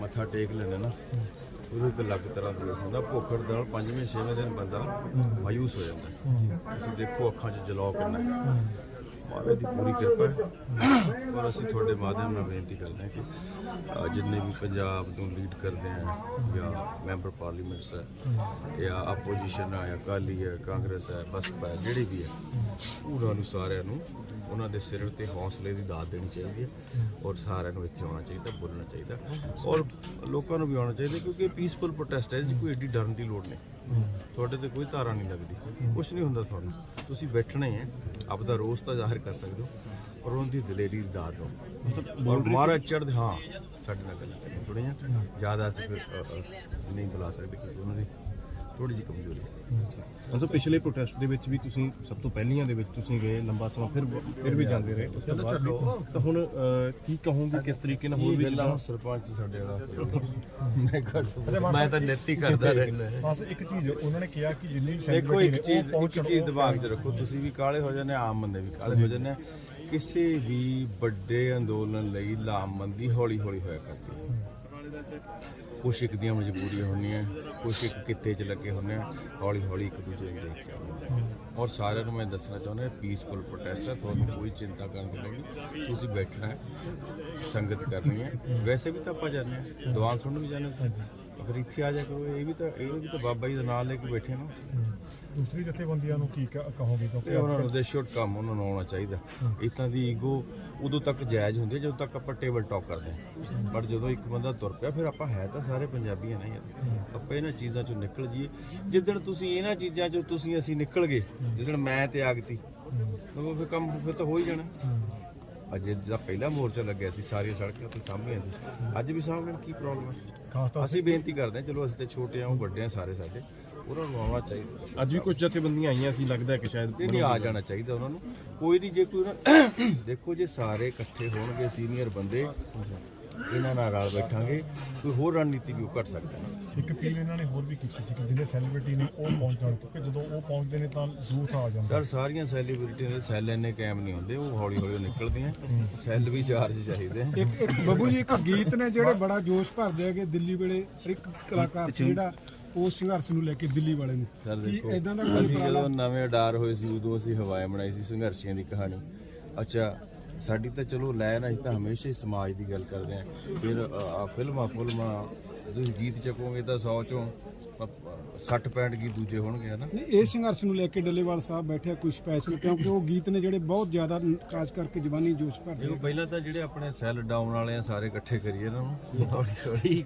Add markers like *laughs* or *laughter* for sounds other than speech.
ਮੱਥਾ ਟੇਕ ਲੈਣਾ ਨਾ ਉਹਦੇ ਇੱਕ ਅਲੱਗ ਤਰ੍ਹਾਂ ਦਾ ਹੁੰਦਾ ਭੁੱਖ ਹੜਤਾਲ ਪੰਜਵੇਂ ਛੇਵੇਂ ਦਿਨ ਬੰਦਾ ਮਾਯੂਸ ਹੋ ਜਾਂਦਾ। ਤੁਸੀਂ ਦੇਖੋ ਅੱਖਾਂ 'ਚ ਜਲਾਅ ਕਿੰਨਾ। ਮਹਾਰਾਜ ਦੀ ਪੂਰੀ ਕਿਰਪਾ ਹੈ। ਔਰ ਅਸੀਂ ਤੁਹਾਡੇ ਮਾਧਿਅਮ ਨਾਲ ਬੇਨਤੀ ਕਰਦੇ ਹਾਂ ਕਿ ਅ, ਜਿੰਨੇ ਵੀ ਪੰਜਾਬ ਨੂੰ ਲੀਡ ਕਰਦੇ ਆ ਜਾਂ ਮੈਂਬਰ ਪਾਰਲੀਮੈਂਟਸ ਹੈ ਜਾਂ ਆਪੋਜੀਸ਼ਨ ਹੈ ਜਾਂ ਅਕਾਲੀ ਹੈ ਕਾਂਗਰਸ ਹੈ ਬਸਪਾ ਹੈ ਜਿਹੜੇ ਵੀ ਹੈ ਉਹਨਾਂ ਨੂੰ ਸਾਰਿਆਂ ਨੂੰ ਉਹਨਾਂ ਦੇ ਸਿਰ ਤੇ ਹੌਸਲੇ ਦੀ ਦਾਤ ਦੇਣੀ ਚਾਹੀਦੀ ਹੈ ਔਰ ਸਾਰਿਆਂ ਨੂੰ ਇੱਥੇ ਆਉਣਾ ਚਾਹੀਦਾ ਬੋਲਣਾ ਚਾਹੀਦਾ ਔਰ ਲੋਕਾਂ ਨੂੰ ਵੀ ਆਉਣਾ ਚਾਹੀਦਾ ਕਿਉਂਕਿ ਇਹ ਪੀਸਫੁਲ ਪ੍ਰੋਟੈਸਟ ਹੈ ਜੀ ਕੋਈ ਏਡੀ ਡਰਨ ਦੀ ਲੋੜ ਨਹੀਂ। ਤੁਹਾਡੇ ਤੇ ਕੋਈ ਧਾਰਾ ਨਹੀਂ ਲੱਗਦੀ ਕੁਝ ਨਹੀਂ ਹੁੰਦਾ ਤੁਹਾਨੂੰ ਤੁਸੀਂ ਬੈਠਣਾ ਹੀ ਹੈ ਆਪਦਾ ਰੋਸ ਤਾਂ ਜ਼ਾਹਿਰ ਕਰ ਸਕਦੇ ਹੋ। ਔਰ ਉਹਨਾਂ ਦੀ ਦਲੇਰੀ ਦੀ ਦਾਤ ਦਿਓ ਔਰ ਮਹਾਰਾਜ ਚੜ੍ਹਦੇ ਹਾਂ ਸਾਡੇ ਨਾਲ ਗੱਲ ਜਿਹਾ ਜ਼ਿਆਦਾ ਅਸੀਂ ਨਹੀਂ ਬੁਲਾ ਸਕਦੇ ਕਿਉਂਕਿ ਉਹਨਾਂ ਦੀ ਥੋੜੀ ਜਿਹੀ ਕਮਜ਼ੋਰੀ ਹੈ। ਮਤਲਬ ਪਿਛਲੇ ਪ੍ਰੋਟੈਸਟ ਦੇ ਵਿੱਚ ਵੀ ਤੁਸੀਂ ਸਭ ਤੋਂ ਪਹਿਲੀਆਂ ਦੇ ਵਿੱਚ ਤੁਸੀਂ ਗਏ ਲੰਬਾ ਸਮਾਂ ਫਿਰ ਫਿਰ ਵੀ ਜਾਂਦੇ ਰਹੇ ਉਸ ਤੋਂ ਬਾਅਦ ਵੀ। ਤਾਂ ਹੁਣ ਅਹ, ਕੀ ਕਹੋਗੇ ਕਿਸ ਤਰੀਕੇ ਨਾਲ ਹੋਰ ਵੀ ਗੱਲਾਂ ਸਰਪੰਚ ਸਾਡੇ ਨਾਲ *laughs* ਮੈਂ ਘੱਟ ਮੈਂ ਤਾਂ ਨੇਤੀ ਕਰਦਾ ਰਹਿੰਦਾ। ਬਸ ਇੱਕ ਚੀਜ਼ ਉਹਨਾਂ ਨੇ ਕਿਹਾ ਕਿ ਜਿੰਨੀ ਵੀ ਦੇਖੋ celebrity ਇੱਕ ਨੇ, ਉਹ ਇੱਕ ਪਹੁੰਚਣ, ਚੀਜ਼ ਦਿਮਾਗ 'ਚ ਰੱਖੋ ਤੁਸੀਂ ਵੀ ਕਾਲੇ ਹੋ ਜਾਂਦੇ ਆਮ ਬੰਦੇ ਵੀ ਕਾਲੇ ਹੋ ਜਾਂਦੇ। ਆ। ਕਿਸੇ ਵੀ ਵੱਡੇ ਅੰਦੋਲਨ ਲਈ ਲਾਮਬੰਦੀ ਹੌਲੀ ਹੌਲੀ ਹੋਇਆ ਕਰਦੀ ਹੈ। ਕੁਛ ਇੱਕ ਦੀਆਂ ਮਜਬੂਰੀਆਂ ਹੁੰਦੀਆਂ, ਕੁਛ ਇੱਕ ਕਿੱਤੇ 'ਚ ਲੱਗੇ ਹੁੰਦੇ ਆ ਹੌਲੀ ਹੌਲੀ ਇੱਕ ਦੂਜੇ ਨੂੰ ਦੇਖ ਕੇ ਆਉਂਦੇ ਆ। ਔਰ ਸਾਰਿਆਂ ਨੂੰ ਮੈਂ ਦੱਸਣਾ ਚਾਹੁੰਦਾ ਪੀਸਫੁਲ ਪ੍ਰੋਟੈਸਟ ਹੈ ਤੁਹਾਨੂੰ ਕੋਈ ਚਿੰਤਾ ਕਰਨ ਦੀ ਨਹੀਂ, ਤੁਸੀਂ ਬੈਠਣਾ ਹੈ, ਸੰਗਤ ਕਰਨੀ ਹੈ। ਵੈਸੇ ਵੀ ਤਾਂ ਆਪਾਂ ਜਾਂਦੇ ਹਾਂ, ਦੀਵਾਨ ਸੁਣਨ ਵੀ ਜਾਂਦੇ ਹਾਂ। ਅਗਰ ਇੱਥੇ ਆ ਜਾ ਕਰੋ ਇਹ ਵੀ ਤਾਂ ਇਹ ਵੀ ਤਾਂ ਬਾਬਾ ਜੀ ਦਾ ਨਾਮ ਲੈ ਕੇ ਬੈਠੇ ਨਾ। ਦੂਸਰੀ ਜਥੇਬੰਦੀਆਂ ਨੂੰ ਕੀ ਕ- ਕਹੋਗੇ ਤੇ ਕਿਉਂਕਿ ਉਹਨਾਂ ਨੂੰ ਦੇ ਸ਼ੁੱਡ ਕੰਮ ਉਹਨਾਂ ਨੂੰ ਆਉਣਾ ਚਾਹੀਦਾ। ਇਤਾਂ ਦੀ ਈਗੋ ਉਦੋਂ ਤੱਕ ਜਾਇਜ਼ ਹੁੰਦੀ ਹੈ ਜਦੋਂ ਤੱਕ ਆਪਾਂ ਟੇਬਲ ਟਾਕ ਕਰਦੇ ਹਾਂ। ਪਰ ਜਦੋਂ ਇੱਕ ਬੰਦਾ ਤੁਰ ਪਿਆ ਫਿਰ ਆਪਾਂ ਹੈ ਤਾਂ ਸਾਰੇ ਪੰਜਾਬੀ ਆ। ਨਾ ਯਾਰ ਆਪਾਂ ਇਹਨਾਂ ਚੀਜ਼ਾਂ ਚੋਂ ਨਿਕਲ ਜਾਈਏ। ਜਿੱਦਣ ਤੁਸੀਂ ਇਹਨਾਂ ਚੀਜ਼ਾਂ ਚੋਂ ਤੁਸੀਂ ਅਸੀਂ ਨਿਕਲ ਗਏ ਜਿੱਦਣ ਮੈਂ ਤੇ ਆਗਤੀ। ਉਹ ਫਿਰ ਕੰਮ ਫਿਰ ਤਾਂ ਹੋ ਹੀ ਜਾਣਾ। ਅੱਜ ਜਿਹੜਾ ਪਹਿਲਾ ਮੋਰਚਾ ਲੱਗਿਆ ਸੀ ਸਾਰੀਆਂ ਸੜਕਾਂ ਤੇ ਸਾਹਮਣੇ ਸੀ। ਅੱਜ ਵੀ ਸਾਹਮਣੇ ਕੀ ਪ੍ਰੋਬਲਮ ਹੈ ਖਾਸ ਤੌਰ ਅਸੀਂ ਬੇਨਤੀ ਕਰਦੇ ਹਾਂ ਚਲੋ ਅਸੀਂ ਤੇ ਛੋਟੇ ਆ ਉਹ ਵੱਡੇ ਆ ਸਾਰੇ ਸਾਡੇ ਉਹਨਾਂ ਨੂੰ ਆਉਣਾ ਚਾਹੀਦਾ। ਅੱਜ ਵੀ ਕੁਝ ਜਥੇਬੰਦੀਆਂ ਆਈਆਂ ਸੀ ਲੱਗਦਾ ਕਿ ਸ਼ਾਇਦ ਨਹੀਂ ਆ ਜਾਣਾ ਚਾਹੀਦਾ ਉਹਨਾਂ ਨੂੰ। ਕੋਈ ਨਹੀਂ ਜੇ ਕੋਈ ਨਾ- ਦੇਖੋ ਜੇ ਸਾਰੇ ਇਕੱਠੇ ਹੋਣਗੇ ਸੀਨੀਅਰ ਬੰਦੇ ਇਹਨਾਂ ਨਾਲ ਰਲ ਬੈਠਾਂਗੇ ਕੋਈ ਹੋਰ ਰਣਨੀਤੀ ਵੀ ਉਹ ਘਟ ਸਕਦਾ ਹੈ। ਇੱਕ ਅਪੀਲ ਇਹਨਾਂ ਨੇ ਹੋਰ ਵੀ ਕੀਤੀ ਸੀ ਕਿ ਜਿਹੜੇ ਸੈਲੀਬ੍ਰਿਟੀ ਨੇ ਉਹ ਪਹੁੰਚਣ ਕਿਉਂਕਿ ਜਦੋਂ ਉਹ ਪਹੁੰਚਦੇ ਨੇ ਤਾਂ ਯੂਥ ਆ ਜਾਂਦਾ ਸਰ ਸਾਰੀਆਂ ਸੈਲੀਬ੍ਰਿਟੀਆਂ ਦੇ ਸੈੱਲ ਇੰਨੇ ਕਾਇਮ ਨਹੀਂ ਹੁੰਦੇ ਉਹ ਹੌਲੀ ਹੌਲੀ ਨਿਕਲਦੀਆਂ ਸੈੱਲ ਵੀ ਚਾਰਜ ਚਾਹੀਦੇ ਆ। ਇੱਕ ਇੱਕ ਬੱਬੂ ਜੀ ਇੱਕ ਗੀਤ ਨੇ ਜਿਹੜੇ ਬੜਾ ਜੋਸ਼ ਭਰਦੇ ਹੈਗੇ ਦਿੱਲੀ ਵੇਲੇ ਇੱਕ ਕਲਾਕਾਰ ਸੀ ਜਿਹੜਾ ਉਹ ਸੰਘਰਸ਼ ਨੂੰ ਲੈ ਕੇ ਦਿੱਲੀ ਵਾਲੇ ਨੂੰ। ਸਰ ਦੇਖੋ ਇਦਾਂ ਦਾ ਕੋਈ ਜਦੋਂ ਨਵੇਂ ਅਡਾਰ ਹੋਏ ਸੀ ਉਦੋਂ ਅਸੀਂ ਹਵਾਏ ਬਣਾਈ ਸੀ ਸੰਘਰਸ਼ੀਆਂ ਦੀ ਕਹਾਣੀ। ਅੱਛਾ ਸਾਡੀ ਤਾਂ ਚਲੋ ਲੈ ਨਾ ਅਸੀਂ ਤਾਂ ਹਮੇਸ਼ਾ ਹੀ ਸਮਾਜ ਦੀ ਗੱਲ ਕਰਦੇ ਆਂ ਫਿਰ ਆ ਫਿਲਮਾਂ ਫਿਲਮਾਂ ਤੁਸੀਂ ਗੀਤ ਚੱਕੋਗੇ ਤਾਂ 100 ਚੋਂ 60 65 ਗੀਤ ਦੂਜੇ ਹੋਣਗੇ ਹਨਾ ਨਹੀਂ, ਇਹ ਸੰਘਰਸ਼ ਨੂੰ ਲੈ ਕੇ ਡੱਲੇਵਾਲ ਸਾਹਿਬ ਬੈਠੇ ਕੋਈ ਸਪੈਸ਼ਲ ਕਿਉਂਕਿ ਉਹ ਗੀਤ ਨੇ ਜਿਹੜੇ ਬਹੁਤ ਜ਼ਿਆਦਾ ਖਾਸ ਕਰਕੇ ਜਵਾਨੀ ਜੋਸ਼ ਭਰਦੇ ਦੇਖੋ ਪਹਿਲਾਂ ਤਾਂ ਜਿਹੜੇ ਆਪਣੇ ਸੈੱਲ ਡਾਊਨ ਵਾਲੇ ਆ ਸਾਰੇ ਇਕੱਠੇ ਕਰੀਏ ਇਹਨਾਂ ਨੂੰ ਹੌਲੀ ਹੌਲੀ